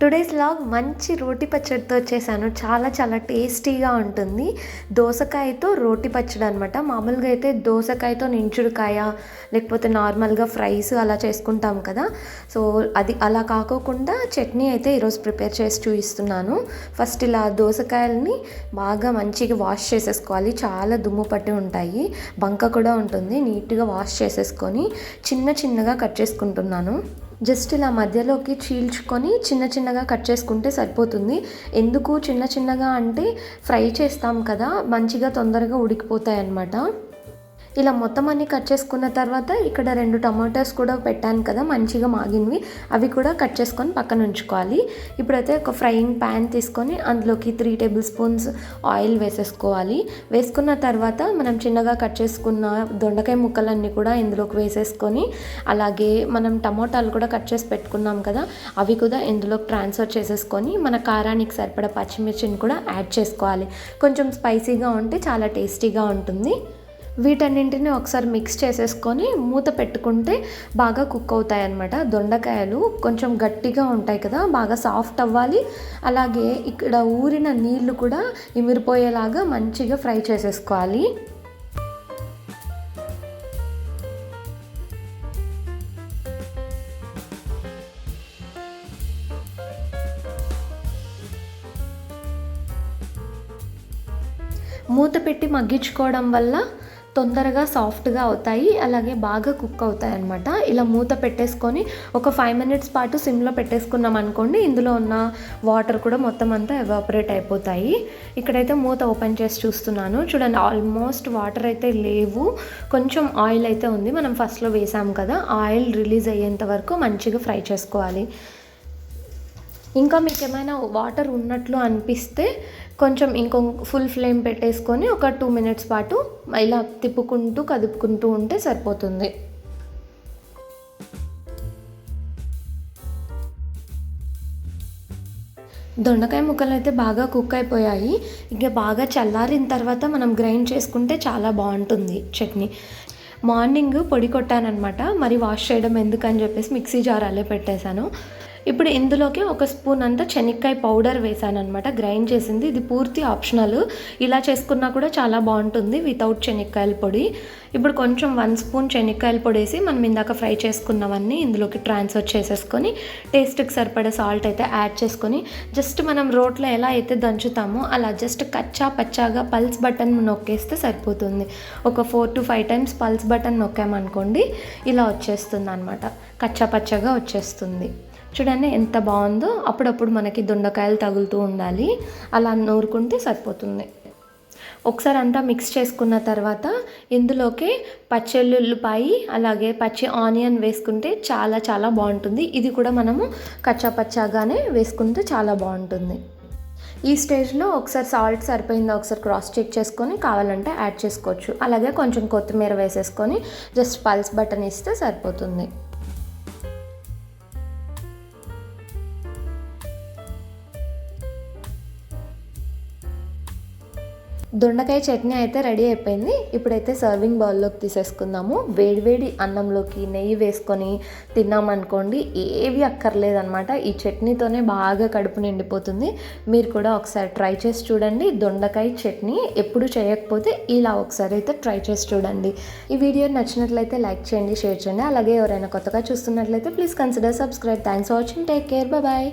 Today's log మంచి రోటి పచ్చడితో చేశాను. చాలా చాలా టేస్టీగా ఉంటుంది. దోసకాయతో రోటి పచ్చడి అనమాట మామూలుగా అయితే దోసకాయతో నించుడుకాయ లేకపోతే నార్మల్గా ఫ్రైస్ అలా చేసుకుంటాం కదా. సో అది అలా కాకోకుండా చట్నీ అయితే ఈరోజు ప్రిపేర్ చేసి చూపిస్తున్నాను. ఫస్ట్ ఇలా దోసకాయలని బాగా మంచిగా వాష్ చేసేసుకోవాలి. చాలా దుమ్ము పట్టి ఉంటాయి. బంక కూడా ఉంటుంది. నీట్గా వాష్ చేసేసుకొని చిన్న చిన్నగా కట్ చేసుకుంటున్నాను. జస్ట్ ఇలా మధ్యలోకి చీల్చుకొని చిన్న చిన్నగా కట్ చేసుకుంటే సరిపోతుంది. ఎందుకు చిన్న చిన్నగా అంటే ఫ్రై చేస్తాం కదా మంచిగా తొందరగా ఉడికిపోతాయి అన్నమాట ఇలా మొత్తం అన్నీ కట్ చేసుకున్న తర్వాత ఇక్కడ రెండు టమాటోస్ కూడా పెట్టాను కదా మంచిగా మాగినవి. అవి కూడా కట్ చేసుకొని పక్కన ఉంచుకోవాలి. ఇప్పుడైతే ఒక ఫ్రైయింగ్ ప్యాన్ తీసుకొని అందులోకి త్రీ టేబుల్ స్పూన్స్ ఆయిల్ వేసేసుకోవాలి. వేసుకున్న తర్వాత మనం చిన్నగా కట్ చేసుకున్న దొండకాయ ముక్కలన్నీ కూడా ఇందులోకి వేసేసుకొని అలాగే మనం టమోటాలు కూడా కట్ చేసి పెట్టుకున్నాం కదా అవి కూడా ఇందులోకి ట్రాన్స్ఫర్ చేసేసుకొని మన కారానికి సరిపడా పచ్చిమిర్చిని కూడా యాడ్ చేసుకోవాలి. కొంచెం స్పైసీగా ఉంటే చాలా టేస్టీగా ఉంటుంది. వీటన్నింటిని ఒకసారి మిక్స్ చేసేసుకొని మూత పెట్టుకుంటే బాగా కుక్ అవుతాయి అన్నమాట దొండకాయలు కొంచెం గట్టిగా ఉంటాయి కదా బాగా సాఫ్ట్ అవ్వాలి. అలాగే ఇక్కడ ఊరిన నీళ్ళు కూడా ఇమిరిపోయేలాగా మంచిగా ఫ్రై చేసేసుకోవాలి. మూత పెట్టి మగ్గించుకోవడం వల్ల తొందరగా సాఫ్ట్గా అవుతాయి అలాగే బాగా కుక్ అవుతాయి అనమాట ఇలా మూత పెట్టేసుకొని ఒక ఫైవ్ మినిట్స్ పాటు సిమ్లో పెట్టేసుకున్నాం అనుకోండి ఇందులో ఉన్న వాటర్ కూడా మొత్తం అంతా ఎవాపరేట్ అయిపోతాయి. ఇక్కడైతే మూత ఓపెన్ చేసి చూస్తున్నాను. చూడండి ఆల్మోస్ట్ వాటర్ అయితే లేవు. కొంచెం ఆయిల్ అయితే ఉంది. మనం ఫస్ట్లో వేసాం కదా ఆయిల్ రిలీజ్ అయ్యేంత వరకు మంచిగా ఫ్రై చేసుకోవాలి. ఇంకా మీకు ఏమైనా వాటర్ ఉన్నట్లు అనిపిస్తే కొంచెం ఇంకో ఫుల్ ఫ్లేమ్ పెట్టేసుకొని ఒక టూ మినిట్స్ పాటు ఇలా తిప్పుకుంటూ కదుపుకుంటూ ఉంటే సరిపోతుంది. దొండకాయ ముక్కలు అయితే బాగా కుక్ అయిపోయాయి. ఇంకా బాగా చల్లారిన తర్వాత మనం గ్రైండ్ చేసుకుంటే చాలా బాగుంటుంది చట్నీ. మార్నింగ్ పొడి కొట్టానమాట మరి వాష్ చేయడం ఎందుకని చెప్పేసి మిక్సీ జార్ అలే పెట్టేశాను. ఇప్పుడు ఇందులోకి ఒక స్పూన్ అంతా శనక్కాయ పౌడర్ వేసాను అనమాట గ్రైండ్ చేసింది. ఇది పూర్తి ఆప్షనల్. ఇలా చేసుకున్నా కూడా చాలా బాగుంటుంది వితౌట్ చెనిక్కాయల పొడి. ఇప్పుడు కొంచెం వన్ స్పూన్ శనక్కాయల పొడి వేసి మనం ఇందాక ఫ్రై చేసుకున్నవన్నీ ఇందులోకి ట్రాన్స్ఫర్ చేసేసుకొని టేస్ట్కి సరిపడే సాల్ట్ అయితే యాడ్ చేసుకొని జస్ట్ మనం రోట్లో ఎలా అయితే దంచుతామో అలా జస్ట్ కచ్చా పచ్చాగా పల్స్ బటన్ నొక్కేస్తే సరిపోతుంది. ఒక four to five times pulse button నొక్కామనుకోండి ఇలా వచ్చేస్తుంది అనమాట కచ్చా పచ్చగా వచ్చేస్తుంది. చూడండి ఎంత బాగుందో. అప్పుడప్పుడు మనకి దొండకాయలు తగులుతూ ఉండాలి. అలా నూరుకుంటే సరిపోతుంది. ఒకసారి అంతా మిక్స్ చేసుకున్న తర్వాత ఇందులోకి పచ్చెల్లుల్లిపాయి అలాగే పచ్చి ఆనియన్ వేసుకుంటే చాలా చాలా బాగుంటుంది. ఇది కూడా మనము కచ్చా పచ్చాగానే వేసుకుంటే చాలా బాగుంటుంది. ఈ స్టేజ్లో ఒకసారి సాల్ట్ సరిపోయిందో ఒకసారి క్రాస్ చెక్ చేసుకొని కావాలంటే యాడ్ చేసుకోవచ్చు. అలాగే కొంచెం కొత్తిమీర వేసేసుకొని జస్ట్ పల్స్ బటన్ ఇస్తే సరిపోతుంది. దొండకాయ చట్నీ అయితే రెడీ అయిపోయింది. ఇప్పుడైతే సర్వింగ్ బౌల్లోకి తీసేసుకుందాము. వేడివేడి అన్నంలోకి నెయ్యి వేసుకొని తిన్నామనుకోండి ఏవి అక్కర్లేదనమాట ఈ చట్నీతోనే బాగా కడుపు నిండిపోతుంది. మీరు కూడా ఒకసారి ట్రై చేసి చూడండి. దొండకాయ చట్నీ ఎప్పుడు చేయకపోతే ఇలా ఒకసారి అయితే ట్రై చేసి చూడండి. ఈ వీడియో నచ్చినట్లయితే లైక్ చేయండి షేర్ చేయండి. అలాగే ఎవరైనా కొత్తగా చూస్తున్నట్లయితే please consider subscribe. Thanks for watching. Take care. Bye.